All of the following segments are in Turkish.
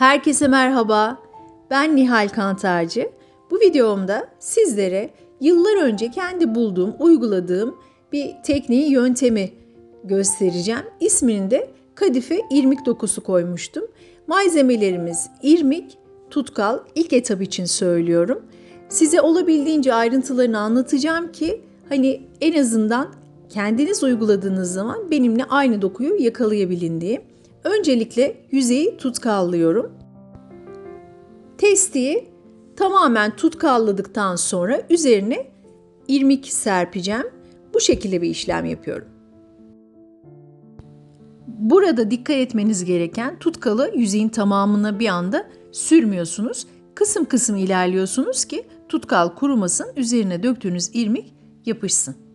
Herkese merhaba. Ben Nihal Kantarcı. Bu videomda sizlere yıllar önce kendi bulduğum, uyguladığım bir tekniği, yöntemi göstereceğim. İsmini de kadife irmik dokusu koymuştum. Malzemelerimiz irmik, tutkal ilk etap için söylüyorum. Size olabildiğince ayrıntılarını anlatacağım ki hani en azından kendiniz uyguladığınız zaman benimle aynı dokuyu yakalayabilin diye. Öncelikle yüzeyi tutkallıyorum. Testiyi tamamen tutkalladıktan sonra üzerine irmik serpeceğim. Bu şekilde bir işlem yapıyorum. Burada dikkat etmeniz gereken tutkalı yüzeyin tamamına bir anda sürmüyorsunuz. Kısım kısım ilerliyorsunuz ki tutkal kurumasın, üzerine döktüğünüz irmik yapışsın.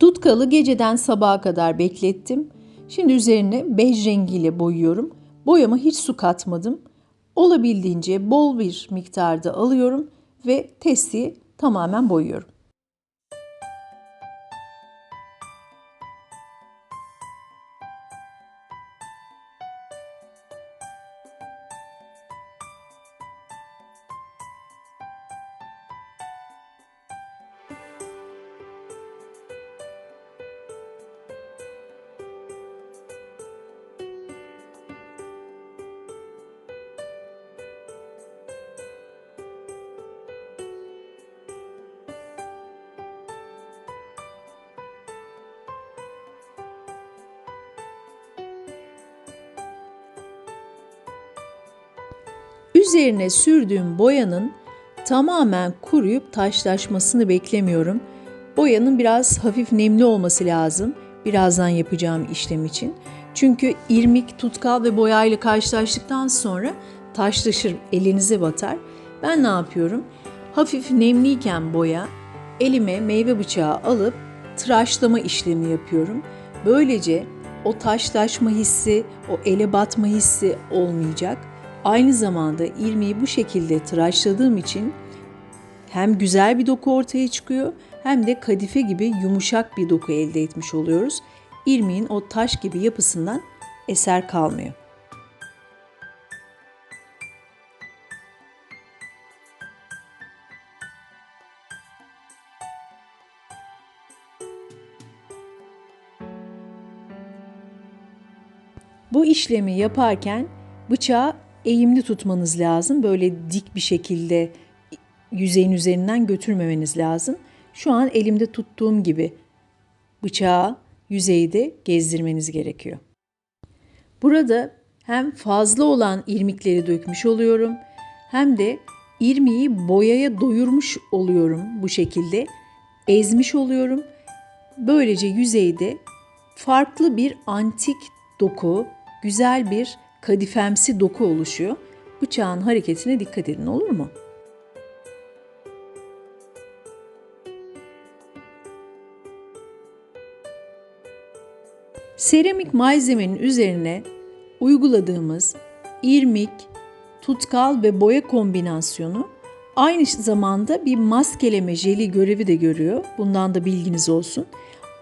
Tutkalı geceden sabaha kadar beklettim. Şimdi üzerine bej rengiyle boyuyorum. Boyama hiç su katmadım. Olabildiğince bol bir miktarda alıyorum ve testiyi tamamen boyuyorum. Üzerine sürdüğüm boyanın tamamen kuruyup taşlaşmasını beklemiyorum. Boyanın biraz hafif nemli olması lazım birazdan yapacağım işlem için. Çünkü irmik, tutkal ve boyayla karşılaştıktan sonra taşlaşır, elinize batar. Ben ne yapıyorum? Hafif nemliyken boya, elime meyve bıçağı alıp tıraşlama işlemi yapıyorum. Böylece o taşlaşma hissi, o ele batma hissi olmayacak. Aynı zamanda irmiği bu şekilde tıraşladığım için hem güzel bir doku ortaya çıkıyor hem de kadife gibi yumuşak bir doku elde etmiş oluyoruz. İrmiğin o taş gibi yapısından eser kalmıyor. Bu işlemi yaparken bıçağı eğimli tutmanız lazım. Böyle dik bir şekilde yüzeyin üzerinden götürmemeniz lazım. Şu an elimde tuttuğum gibi bıçağı yüzeyde gezdirmeniz gerekiyor. Burada hem fazla olan irmikleri dökmüş oluyorum hem de irmiği boyaya doyurmuş oluyorum bu şekilde. Ezmiş oluyorum. Böylece yüzeyde farklı bir antik doku, güzel bir kadifemsi doku oluşuyor. Bıçağın hareketine dikkat edin olur mu? Seramik malzemenin üzerine uyguladığımız irmik, tutkal ve boya kombinasyonu aynı zamanda bir maskeleme jeli görevi de görüyor. Bundan da bilginiz olsun.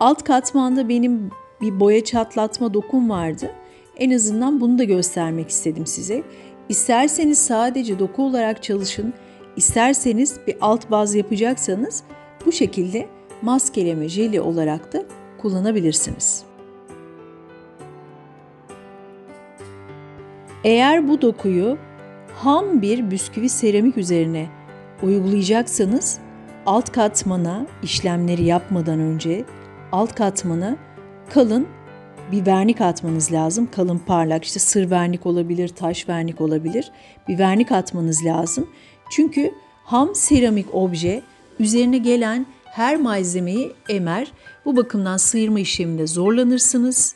Alt katmanda benim bir boya çatlatma dokum vardı. En azından bunu da göstermek istedim size. İsterseniz sadece doku olarak çalışın, isterseniz bir alt baz yapacaksanız bu şekilde maskeleme jeli olarak da kullanabilirsiniz. Eğer bu dokuyu ham bir bisküvi seramik üzerine uygulayacaksanız alt katmana işlemleri yapmadan önce alt katmana kalın bir vernik atmanız lazım. Kalın parlak işte sır vernik olabilir, taş vernik olabilir. Bir vernik atmanız lazım. Çünkü ham seramik obje üzerine gelen her malzemeyi emer. Bu bakımdan sıyırma işleminde zorlanırsınız.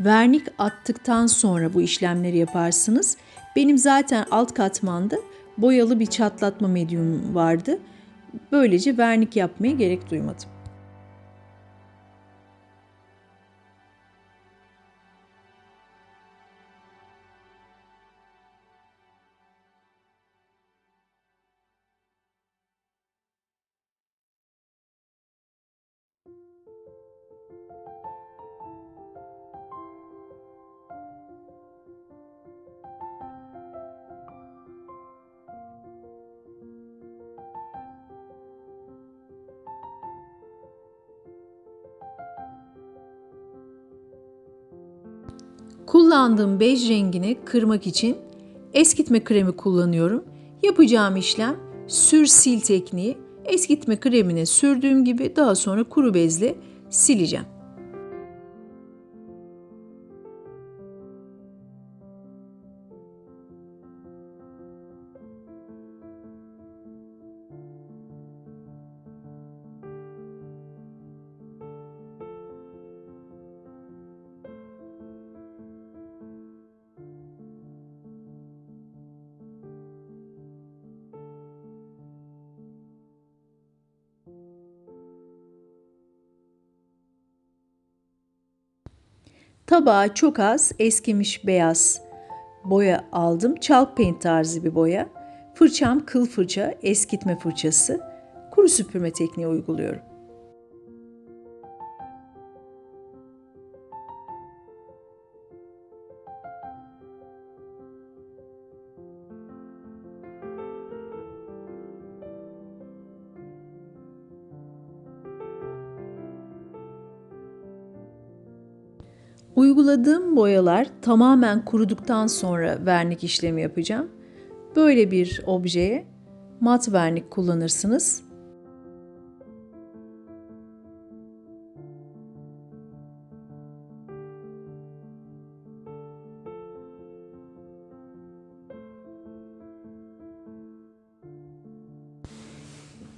Vernik attıktan sonra bu işlemleri yaparsınız. Benim zaten alt katmanda boyalı bir çatlatma medyum vardı. Böylece vernik yapmaya gerek duymadım. Kullandığım bej rengini kırmak için eskitme kremi kullanıyorum. Yapacağım işlem sür sil tekniği. Eskitme kremine sürdüğüm gibi daha sonra kuru bezle sileceğim. Tabağa çok az eskimiş beyaz boya aldım. Chalk paint tarzı bir boya. Fırçam kıl fırça, eskitme fırçası. Kuru süpürme tekniği uyguluyorum. Uyguladığım boyalar tamamen kuruduktan sonra vernik işlemi yapacağım. Böyle bir objeye mat vernik kullanırsınız.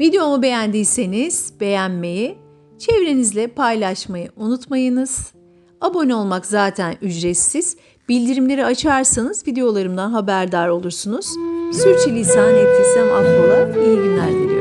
Videomu beğendiyseniz beğenmeyi, çevrenizle paylaşmayı unutmayınız. Abone olmak zaten ücretsiz. Bildirimleri açarsanız videolarımdan haberdar olursunuz. Sürçülisan ettiysem affola. İyi günler dilerim.